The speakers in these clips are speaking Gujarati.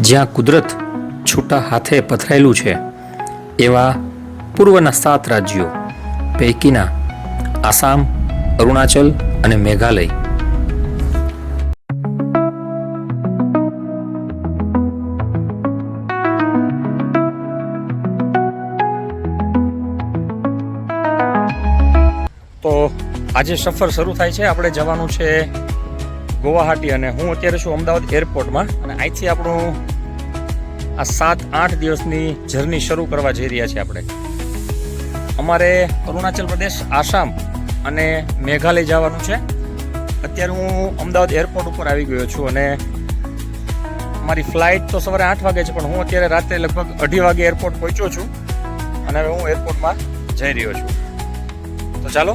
જ્યાં કુદરત છૂટા હાથે પથરાયેલું છે, એવા પૂર્વના સાત રાજ્યો, પૈકીના આસામ, અરુણાચલ અને મેઘાલય. તો આજે સફર શરૂ થાય છે. આપણે જવાનું છે ગુવાહાટી અને હું અત્યારે છું અમદાવાદ એરપોર્ટમાં અને અહીંથી આપણું આ સાત, આઠ દિવસની જર્ની શરૂ કરવા જઈ રહ્યા છીએ આપણે. અમારે અરુણાચલ પ્રદેશ, આસામ અને મેઘાલય જવાનું છે. અત્યારે હું અમદાવાદ એરપોર્ટ ઉપર આવી ગયો છું અને મારી ફ્લાઇટ તો સવારે આઠ વાગે છે, પણ હું અત્યારે રાત્રે લગભગ અઢી વાગે એરપોર્ટ પહોંચ્યો છું અને હવે હું એરપોર્ટમાં જઈ રહ્યો છું. તો ચાલો.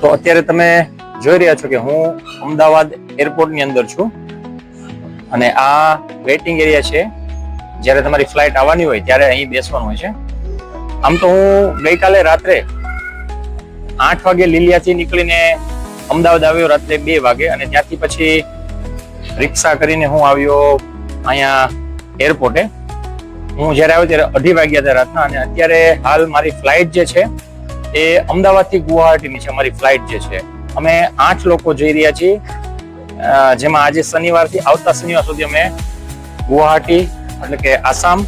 તો અત્યારે તમે જોઈ રહ્યા છો કે હું અમદાવાદ એરપોર્ટની અંદર છું. અને આ વેઇટિંગ એરિયા છે. જ્યારે તમારી ફ્લાઇટ આવવાની હોય ત્યારે અહીં બેસવાનું હોય છે. આમ તો હું ગઈકાલે રાત્રે આઠ વાગે લીલિયાથી નીકળીને અમદાવાદ આવ્યો રાત્રે બે વાગે અને ત્યાંથી પછી રિક્ષા કરીને હું આવ્યો અહીંયા એરપોર્ટે હું જ્યારે આવ્યો ત્યારે અઢી વાગ્યા હતા રાતના અને અત્યારે હાલ મારી ફ્લાઇટ જે છે એ અમદાવાદથી ગુવાહાટીની છે અમારી ફ્લાઇટ જે છે. અમે આઠ લોકો જઈ રહ્યા છીએ. જેમાં આજે શનિવારથી આવતા શનિવાર સુધી અમે ગુવાહાટી, એટલે કે આસામ,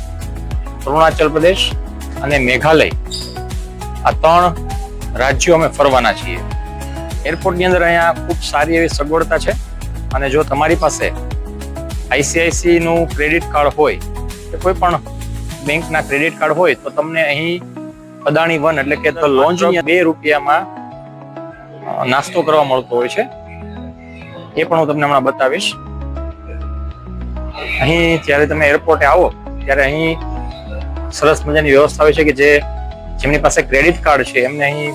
અરુણાચલ પ્રદેશ અને મેઘાલય આ ત્રણ રાજ્યો અમે ફરવાના છીએ. એરપોર્ટની અંદર અહીંયા ખૂબ સારી એવી સગવડતા છે અને જો તમારી પાસે આઈસીઆઈસી નું ક્રેડિટ કાર્ડ હોય કે કોઈ પણ બેંકના ક્રેડિટ કાર્ડ હોય તો તમને અહીં અદાણી વન એટલે કે લોન્ચ બે રૂપિયામાં નાસ્તો કરવા મળતો હોય છે. એ પણ હું તમને હમણાં બતાવીશ. અહીં જ્યારે તમે એરપોર્ટે આવો, ત્યારે અહીં સરસ મજાની વ્યવસ્થા હોય છે કે જે જેમની પાસે ક્રેડિટ કાર્ડ છે, એમને અહીં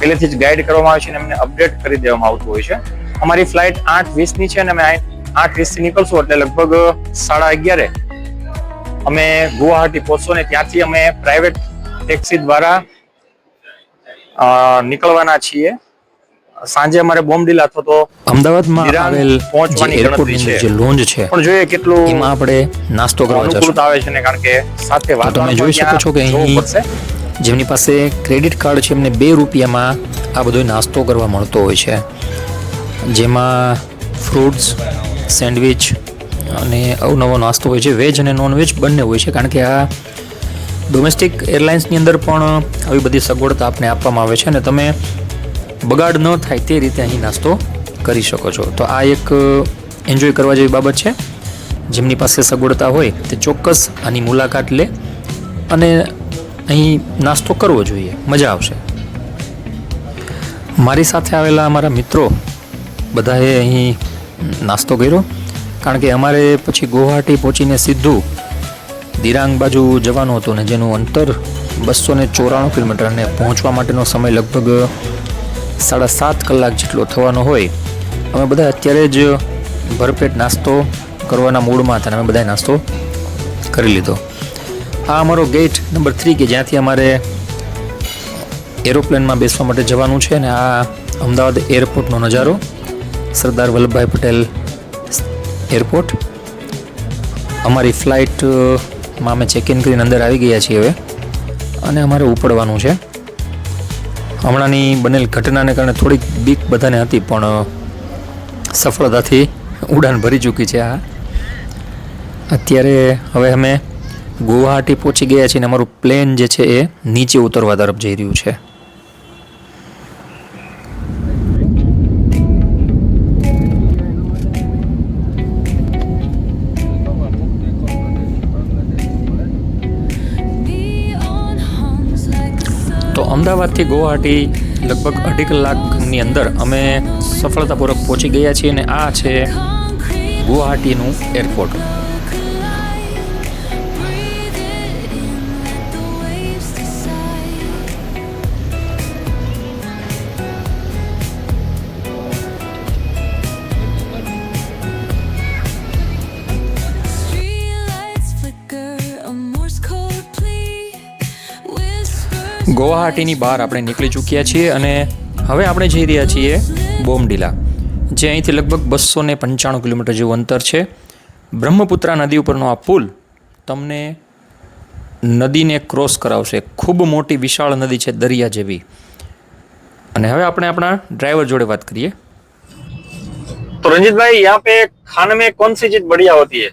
પહેલેથી જ ગાઈડ કરવામાં આવે છે અને એમને અપડેટ કરી દેવામાં આવતું હોય છે. અમારી ફ્લાઇટ આઠ વીસની છે અને અમે આઠ વીસથી નીકળશું, એટલે લગભગ સાડા અગિયારે અમે ગુવાહાટી પહોંચશો ને ત્યાંથી અમે પ્રાઇવેટ ટેક્સી દ્વારા નીકળવાના છીએ. સાંજે અમારે બોમ્બડીલ અથવા તો અમદાવાદમાં આવેલ પહોંચવાની ગણતરી છે. જે લોન્જ છે પણ જોઈએ કેટલું એમાં આપણે નાસ્તો કરવા જશું. અનુકૂળતા આવે છે ને કારણ કે સાથે વાત તમે જોઈ શકો છો કે અહીં જેમની પાસે ક્રેડિટ કાર્ડ છે એમને બે રૂપિયામાં આ બધો નાસ્તો કરવા મળતો હોય છે. જેમાં ફ્રૂટ્સ સેન્ડવિચ અને અવનવો નાસ્તો હોય છે. વેજ અને નોનવેજ બંને હોય છે કારણ કે આ ડોમેસ્ટિક એરલાઇન્સની અંદર પણ આવી બધી સગવડતા આપને આપવામાં આવે છે. અને તમે બગાડ ન થાય તે રીતે અહીં નાસ્તો કરી શકો છો. તો આ એક એન્જોય કરવા જેવી બાબત છે. જેમની પાસે સગવડતા હોય તે ચોક્કસ આની મુલાકાત લે અને અહીં નાસ્તો કરવો જોઈએ. મજા આવશે. મારી સાથે આવેલા અમારા મિત્રો બધાએ અહીં નાસ્તો કર્યો. કારણ કે અમારે પછી ગુવાહાટી પહોંચીને સીધું દિરાંગ બાજુ જવાનું હતું ને જેનું અંતર બસો ને ચોરાણું કિલોમીટર અને પહોંચવા માટેનો સમય લગભગ સાડા સાત કલાક જેટલો થવાનો હોય, અમે બધા અત્યારે જ ભરપેટ નાસ્તો કરવાના મૂડમાં હતા અને અમે બધા નાસ્તો કરી લીધો. આ અમારો ગેટ નંબર થ્રી કે જ્યાંથી અમારે એરોપ્લેનમાં બેસવા માટે જવાનું છે અને આ અમદાવાદ એરપોર્ટનો નજારો, સરદાર વલ્લભભાઈ પટેલ એરપોર્ટ. અમારી ફ્લાઇટમાં અમે ચેક ઇન કરીને અંદર આવી ગયા છીએ હવે, અને અમારે ઉપડવાનું છે. હમણાંની બનેલ ઘટનાને કારણે થોડીક બીક બધાને હતી, પણ સફળતાથી ઉડાન ભરી ચૂકી છે આ. અત્યારે હવે અમે ગુવાહાટી પહોંચી ગયા છીએ અને અમારું પ્લેન જે છે એ નીચે ઉતરવા તરફ જઈ રહ્યું છે. અમદાવાદથી ગુવાહાટી લગભગ અઢી કલાકની અંદર અમે સફળતાપૂર્વક પહોંચી ગયા છીએ અને આ છે ગુવાહાટીનું એરપોર્ટ. ગુવાહાટીની બહાર આપણે નીકળી ચૂક્યા છીએ અને હવે આપણે જઈ રહ્યા છીએ બોમડીલા જે અહીંથી લગભગ બસો ને પંચાણું કિલોમીટર જેવું અંતર છે બ્રહ્મપુત્રા નદી ઉપરનો આ પુલ તમને નદીને ક્રોસ કરાવશે ખૂબ મોટી વિશાળ નદી છે દરિયા જેવી અને હવે આપણે આપણા ડ્રાઈવર જોડે વાત કરીએ तो रंजीत भाई यहाँ पे खाने में कौन सी चीज बढ़िया होती है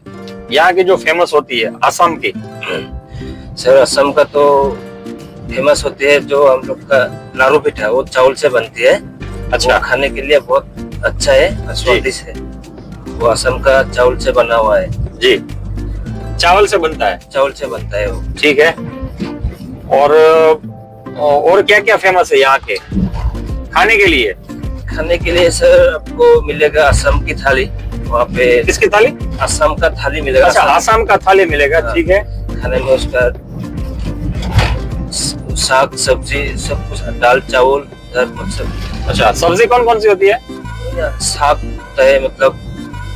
यहाँ की जो फेमस होती है आसाम की सर असम का तो फ़ेमस होती है जो हम लोग का लारू पिठा वो चावल से बनती है। अच्छा। खाने के लिए बहुत अच्छा है स्वादिष्ट है। वो असम का चावल से बना हुआ है। जी। चावल से बनता है? चावल से बनता है वो। ठीक है। और और क्या क्या फ़ेमस है यहाँ के? खाने के लिए? खाने के लिए सर आपको मिलेगा असम की थाली। वहाँ पे किसकी थाली? असम का थाली मिलेगा। अच्छा असम- का थाली मिलेगा हाँ। ठीक है। खाने में उसका साग सब्ज़ी सब कुछ दाल चावल हर मतलब अच्छा सब्ज़ी कौन कौन सी होती है? साग होता है मतलब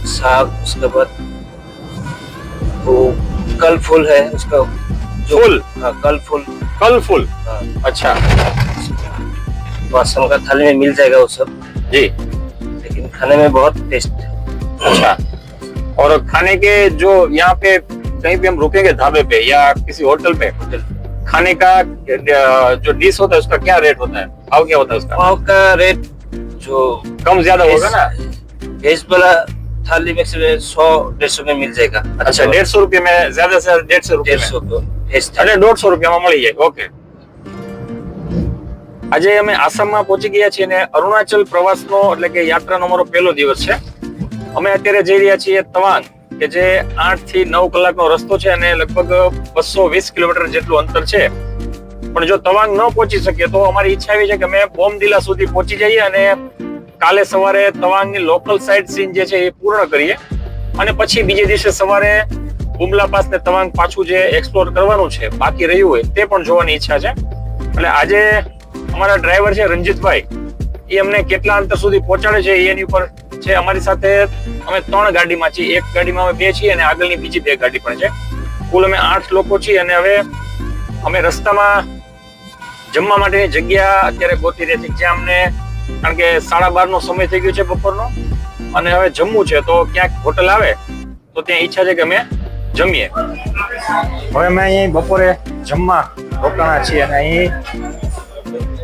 साग उसके बाद वो कल फूल है उसका जो फूल? हाँ कल फूल। कल फूल? हाँ। अच्छा। तो का थाली में मिल जाएगा वो सब। जी। लेकिन खाने में बहुत टेस्ट अच्छा। और खाने के जो यहाँ पे कहीं पे हम रुकेंगे ढाबे पे या किसी होटल पे? होटल खाने का अ, जो डिश होता है उसका क्या रेट होता है भाव क्या होता है उसका वहाँ का रेट जो कम ज्यादा होगा ना वेज वाला थाली में से सौ डेढ़ सौ में मिल जाएगा अच्छा डेढ़ सौ रुपये में ज्यादा से डेढ़ सौ रुपये डेढ़ में सौ को वेज थाली એટલે દોઢસો રૂપિયામાં મળી જાય ઓકે આજે અમે આસામમાં પહોંચી ગયા છીએ અને અરુણાચલ પ્રવાસનો એટલે કે યાત્રાનો અમારો પહેલો દિવસ છે અમે અત્યારે જઈ રહ્યા છીએ તવાંગ કે જે આઠથી નવ કલાકનો રસ્તો છે અને લગભગ બસો વીસ કિલોમીટર જેટલું અંતર છે. પણ જો તવાંગ ન પહોંચી શકીએ તો અમારી ઈચ્છા એવી છે કે અમે બોમદિલા સુધી પહોંચી જઈએ અને કાલે સવારે તવાંગની લોકલ સાઇટ સીન જે છે એ પૂર્ણ કરીએ. અને પછી બીજે દિવસે સવારે બુમલા પાસ ને તવાંગ પાછું જે એક્સપ્લોર કરવાનું છે, બાકી રહ્યું હોય તે પણ જોવાની ઈચ્છા છે. એટલે આજે અમારા ડ્રાઈવર છે રંજીતભાઈ, એ અમને કેટલા અંતર સુધી પહોંચાડે છે, એની ઉપર છે અમારી સાથે અમે ત્રણ ગાડીમાં છીએ. એક ગાડીમાં અમે બે છીએ અને આગળની બીજી બે ગાડી પણ છે. કુલ અમે આઠ લોકો છીએ અને હવે અમે રસ્તામાં જમવા માટેની જગ્યા અત્યારે ગોતી રહી છે. જ્યાં અમને કારણ કે સાડા બાર નો સમય થઈ ગયો છે બપોરનો અને હવે જમવું છે તો ક્યાંક હોટલ આવે તો ત્યાં ઈચ્છા છે કે અમે જમીએ. હવે અમે અહીં બપોરે જમવા રોકાણા છીએ અને અહીં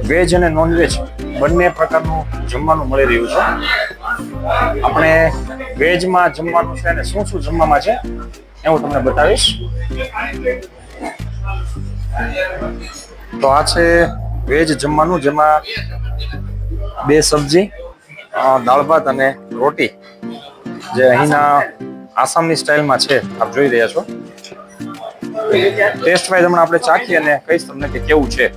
વેજ અને નોનવેજ બંને પ્રકારનું જમવાનું મળી રહ્યું છે. આપણે વેજમાં જમવાનું છે અને શું શું જમવામાં છે એ હું તમને બતાવીશ. તો આ છે વેજ જમવાનું, જેમાં બે સબ્જી દાળ ભાત અને રોટી, જે અહીંના આસામની સ્ટાઇલમાં છે. આપ જોઈ રહ્યા છો. ટેસ્ટ વાઇઝ હમણાં આપણે ચાખી અને કહીશ તમને કે કેવું છે.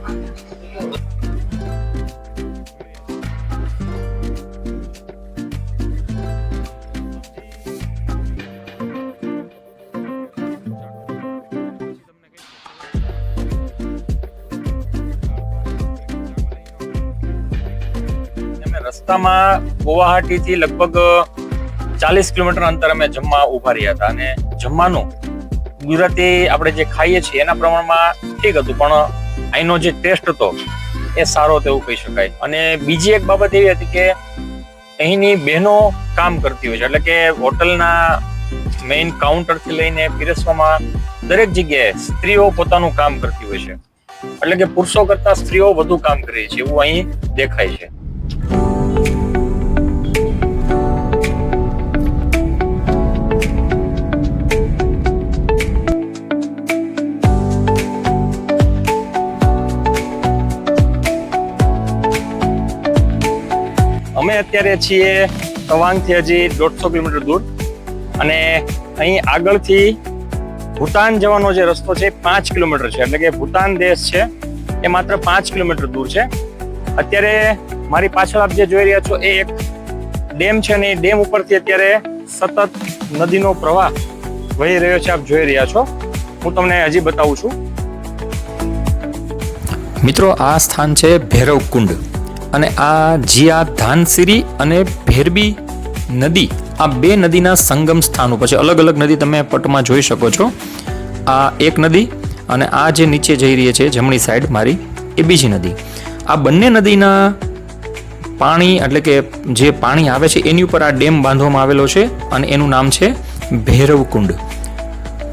રસ્તામાં ગુવાહાટીથી લગભગ ચાલીસ કિલોમીટર અંતર અમે જમવા ઊભા રહ્યા હતા અને જમવાનું ગુજરાતી આપણે જે ખાઈએ છીએ એના પ્રમાણમાં ઠીક હતું, પણ અહીંનો જે ટેસ્ટ હતો એ સારો હતો એવું કહી શકાય. અને બીજી એક બાબત એવી હતી કે અહીંની બહેનો કામ કરતી હોય છે, એટલે કે હોટલના મેઇન કાઉન્ટરથી લઈને પીરસવામાં દરેક જગ્યાએ સ્ત્રીઓ પોતાનું કામ કરતી હોય છે. એટલે કે પુરુષો કરતા સ્ત્રીઓ વધુ કામ કરે છે, એવું અહીં દેખાય છે. અત્યારે છીએ તવાંગથી હજી દોઢસો કિલોમીટર દૂર. અને અહીં આગળથી ભૂતાન જવાનો જે રસ્તો છે પાંચ કિલોમીટર છે. એટલે કે ભૂતાન દેશ છે એ માત્ર પાંચ કિલોમીટર દૂર છે. અત્યારે મારી પાછળ આપ જે જોઈ રહ્યા છો એ એક ડેમ છે ને એ ડેમ ઉપરથી અત્યારે સતત નદીનો પ્રવાહ વહી રહ્યો છે આપ જોઈ રહ્યા છો. હું તમને હજી બતાવું છું. મિત્રો, આ સ્થાન છે ભૈરવ કુંડ. અને આ જીયા ધાનસિરી અને ભેરબી નદી, આ બે નદીના સંગમ સ્થાન ઉપર છે. અલગ અલગ નદી તમે પટમાં જોઈ શકો છો. આ એક નદી અને આ જે નીચે જઈ રહી છે, જમણી સાઈડ મારી, એ બીજી નદી. આ બંને નદીના પાણી એટલે કે જે પાણી આવે છે, એની ઉપર આ ડેમ બાંધવામાં આવેલો છે અને એનું નામ છે ભૈરવકુંડ.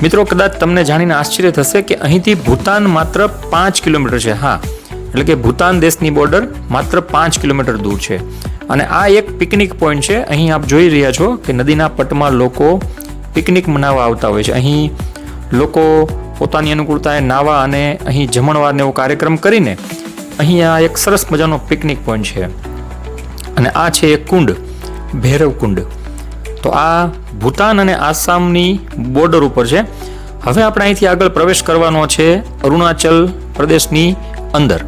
મિત્રો, કદાચ તમને જાણીને આશ્ચર્ય થશે કે અહીંથી ભૂતાન માત્ર પાંચ કિલોમીટર છે. હા એટલે કે ભૂતાન દેશની બોર્ડર માત્ર પાંચ કિલોમીટર દૂર છે. અને આ એક પિકનિક પોઈન્ટ છે. અહીં આપ જોઈ રહ્યા છો કે નદીના પટમાં લોકો પિકનિક મનાવવા આવતા હોય છે. અહીં લોકો પોતાની અનુકૂળતાએ નાવા અને અહીં જમણવારને એવો કાર્યક્રમ કરીને અહીં આ એક સરસ મજાનો પિકનિક પોઈન્ટ છે. અને આ છે એક કુંડ, ભૈરવ કુંડ. તો આ ભૂતાન અને આસામની બોર્ડર ઉપર છે. હવે આપણે અહીંથી આગળ પ્રવેશ કરવાનો છે અરુણાચલ પ્રદેશની અંદર.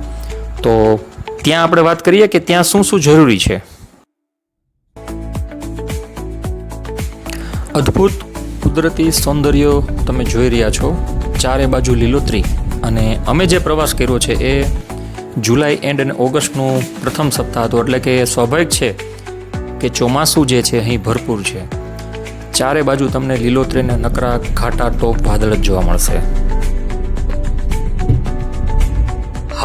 તો ત્યાં આપણે વાત કરીએ કે ત્યાં શું શું જરૂરી છે? અદ્ભુત કુદરતી સૌંદર્યો તમે જોઈ રહ્યા છો, ચારે બાજુ લીલોતરી. અને અમે જે પ્રવાસ કર્યો છે એ જુલાઈ એન્ડ અને ઓગસ્ટનું પ્રથમ સપ્તાહ હતું. એટલે કે સ્વાભાવિક છે કે ચોમાસું જે છે અહીં ભરપૂર છે. ચારે બાજુ તમને લીલોતરીના નકરા ઘાટા ટોપ વાદળ જ જોવા મળશે.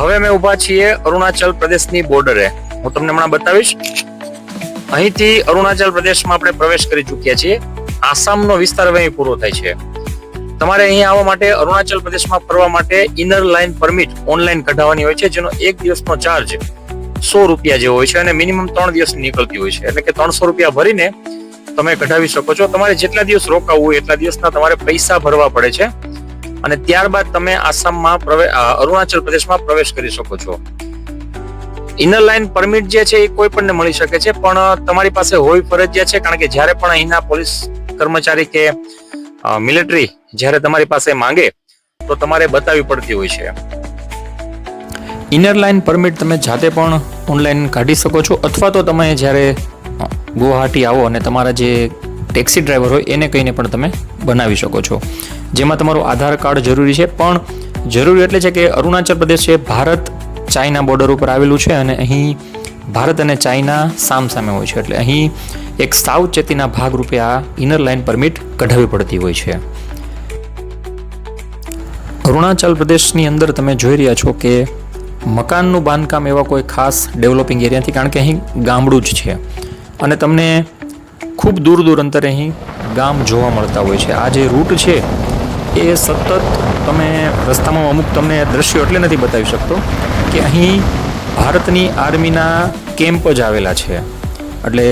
હવે અમે ઊભા છીએ અરુણાચલ પ્રદેશની બોર્ડરે. હું તમને હમણાં બતાવીશ. અહીંથી અરુણાચલ પ્રદેશમાં આપણે પ્રવેશ કરી ચૂક્યા છીએ. આસામનો વિસ્તાર હવે અહીં પૂરો થાય છે. તમારે અહીં આવવા માટે અરુણાચલ પ્રદેશમાં ફરવા માટે ઇનર લાઇન પરમિટ ઓનલાઈન કઢાવવાની હોય છે, જેનો એક દિવસનો ચાર્જ સો રૂપિયા જેવો હોય છે અને મિનિમમ ત્રણ દિવસ નીકળતી હોય છે. એટલે કે ત્રણસો રૂપિયા ભરીને તમે કઢાવી શકો છો. તમારે જેટલા દિવસ રોકાવવું હોય એટલા દિવસના તમારે પૈસા ભરવા પડે છે. અને ત્યારબાદ તમે આસામમાં પ્રવેશ અરુણાચલ પ્રદેશમાં પ્રવેશ કરી શકો છો. ઇનર લાઇન પરમિટ જે છે એ કોઈ પણને મળી શકે છે, પણ તમારી પાસે હોવી ફરજિયાત છે, કારણ કે જ્યારે પણ અહીંના પોલીસ કર્મચારી કે મિલિટરી જ્યારે તમારી પાસે માંગે, તો તમારે બતાવવી પડતી હોય છે. ઇનર લાઇન પરમિટ તમે જાતે પણ ઓનલાઈન કાઢી શકો છો, અથવા તો તમે જ્યારે ગુવાહાટી આવો અને તમારા જે ટેક્સી ડ્રાઈવર હોય એને કહીને પણ તમે બનાવી શકો છો. જેમાં તમારું આધાર કાર્ડ જરૂરી છે, પણ જરૂરી એટલે છે કે અરુણાચલ પ્રદેશ છે ભારત ચાઇના બોર્ડર ઉપર આવેલું છે અને અહીં ભારત અને ચાઇના સામસામે હોય છે. એટલે અહીં એક સાવચેતીના ભાગરૂપે આ ઇનર લાઇન પરમિટ કઢાવવી પડતી હોય છે. અરુણાચલ પ્રદેશની અંદર તમે જોઈ રહ્યા છો કે મકાનનું બાંધકામ એવા કોઈ ખાસ ડેવલપિંગ એરિયાથી કારણ કે અહીં ગામડું જ છે. અને તમને ખૂબ દૂર દૂર અંતરે અહીં ગામ જોવા મળતા હોય છે. આ જે રૂટ છે, એ સતત તમે રસ્તામાં અમુક તમને દ્રશ્યો એટલે નથી બતાવી શકતો કે અહીં ભારતની આર્મીના કેમ્પ જ આવેલા છે. એટલે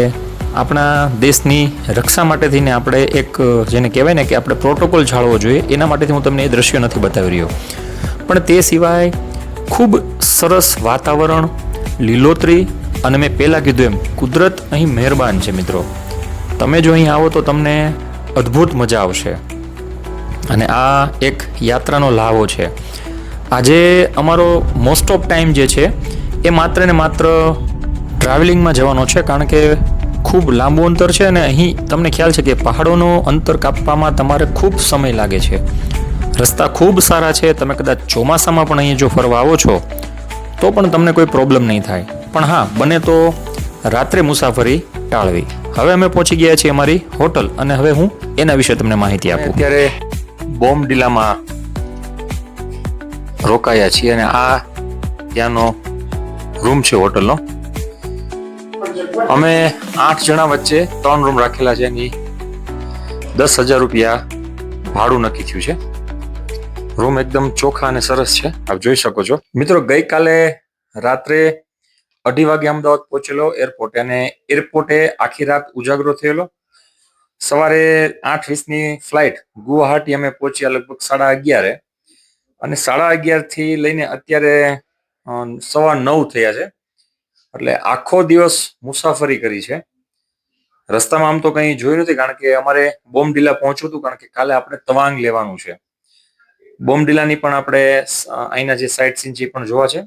આપણા દેશની રક્ષા માટે થઈને આપણે એક, જેને કહેવાય ને કે આપણે પ્રોટોકોલ જાળવો જોઈએ, એના માટેથી હું તમને એ દ્રશ્યો નથી બતાવી રહ્યો. પણ તે સિવાય ખૂબ સરસ વાતાવરણ, લીલોતરી અને મેં પહેલાં કીધું એમ, કુદરત અહીં મહેરબાન છે મિત્રો. તમે જો અહીં આવો તો તમને અદ્ભુત મજા આવશે. અને આ એક યાત્રાનો લાવો છે. આજે અમારો મોસ્ટ ઓફ ટાઈમ જે છે, એ માત્ર ને માત્ર ટ્રાવેલિંગમાં જવાનો છે, કારણ કે ખૂબ લાંબુ અંતર છે અને અહીં તમને ખ્યાલ છે કે પહાડોનું અંતર કાપવામાં તમારે ખૂબ સમય લાગે છે. રસ્તા ખૂબ સારા છે, તમે કદાચ ચોમાસામાં પણ અહીં જો ફરવા આવો છો, તો પણ તમને કોઈ પ્રોબ્લેમ નહીં થાય. પણ હા, બને તો રાત્રે મુસાફરી ટાળવી. હવે અમે પહોંચી ગયા છીએ અમારી હોટલ અને હવે હું એના વિશે તમને માહિતી આપું. અત્યારે બોમ્બ ડીલામાં રોકાયા છીએ અને આ ત્યાંનો રૂમ છે હોટલનો. અમે આઠ જણા વચ્ચે ત્રણ રૂમ રાખેલા છે એની દસ હજાર રૂપિયા ભાડું નક્કી થયું છે. રૂમ એકદમ ચોખ્ખા અને સરસ છે. આપ જોઈ શકો છો. મિત્રો ગઈકાલે રાત્રે અઢી વાગે અમદાવાદ પહોંચેલો એરપોર્ટ અને એરપોર્ટે આખી રાત ઉજાગરો થયેલો. સવારે આઠ વીસની ફ્લાઇટ ગુવાહાટી અમે પહોંચ્યા લગભગ સાડા અગિયારે અને સાડા અગિયારથી લઈને અત્યારે સવા નવ થયા છે. એટલે આખો દિવસ મુસાફરી કરી છે. રસ્તામાં આમ તો કંઈ જોયું નથી, કારણ કે અમારે બોમડીલા પહોંચવું હતું, કારણ કે કાલે આપણે તવાંગ લેવાનું છે. બોમડીલાની પણ આપણે અહીંના જે સાઇટ સીન એ પણ જોવા છે.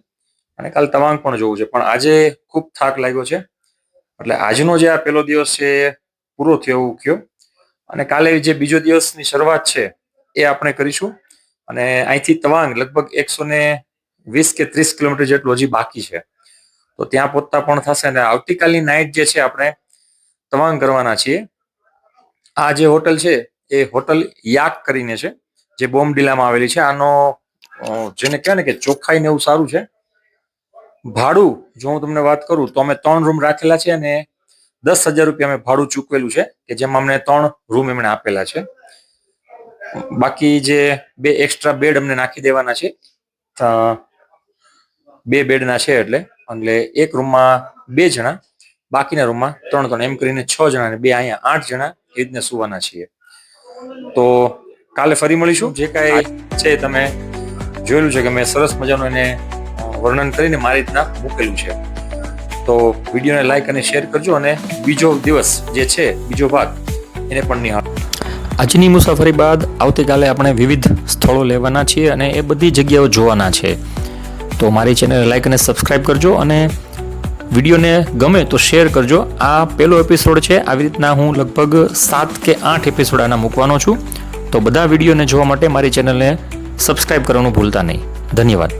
અને કાલે તવાંગ પણ જોવું છે. પણ આજે ખૂબ થાક લાગ્યો છે. એટલે આજનો જે આ પહેલો દિવસ છે એ પૂરો થયો એવું કયો અને કાલે જે બીજો દિવસની શરૂઆત છે એ આપણે કરીશું. અને અહીંથી તવાંગ લગભગ એકસો ને વીસ કે ત્રીસ કિલોમીટર જેટલું હજી બાકી છે. તો ત્યાં પહોંચતા પણ થશે અને આવતીકાલની નાઇટ જે છે આપણે તવાંગ કરવાના છીએ. આ જે હોટલ છે એ હોટલ યાક કરીને છે, જે બોમ્બડીલામાં આવેલી છે. આનો જેને કહેવાય ને કે ચોખ્ખાઈ ને એવું સારું છે. ભાડું જો હું તમને વાત કરું તો અમે ત્રણ રૂમ રાખેલા છે અને દસ હજાર રૂપિયા અમે ભાડું ચૂકવેલું છે કે જેમાં અમને ત્રણ રૂમ એમણે આપેલા છે. બાકી જે બે એક્સ્ટ્રા બેડ અમને નાખી દેવાના છે બે બેડના છે એટલે એટલે એક રૂમમાં બે જણા બાકીના રૂમમાં ત્રણ ત્રણ એમ કરીને છ જણા અને બે અહીંયા આઠ જણા એ રીતના સુવાના છીએ. તો કાલે ફરી મળીશું. જે કાંઈ છે તમે જોયેલું છે કે મેં સરસ મજાનું એને વર્ણન કરીને મારી રીતના મૂકેલું છે. તો વિડીયોને લાઈક અને શેર કરજો અને બીજો દિવસ જે છે, બીજો ભાગ, એને પણ નિહાળો. આજની મુસાફરી બાદ આવતીકાલે આપણે વિવિધ સ્થળો લેવાના છીએ અને એ બધી જગ્યાઓ જોવાના છે. તો મારી ચેનલ લાઈક અને સબસ્ક્રાઈબ કરજો અને વિડીયોને ગમે તો શેર કરજો. આ પહેલો એપિસોડ છે, આવી રીતના હું લગભગ સાત કે આઠ એપિસોડ આના મૂકવાનો છું. તો બધા વિડીયોને જોવા માટે મારી ચેનલને સબસ્ક્રાઈબ કરવાનું ભૂલતા નહીં. ધન્યવાદ.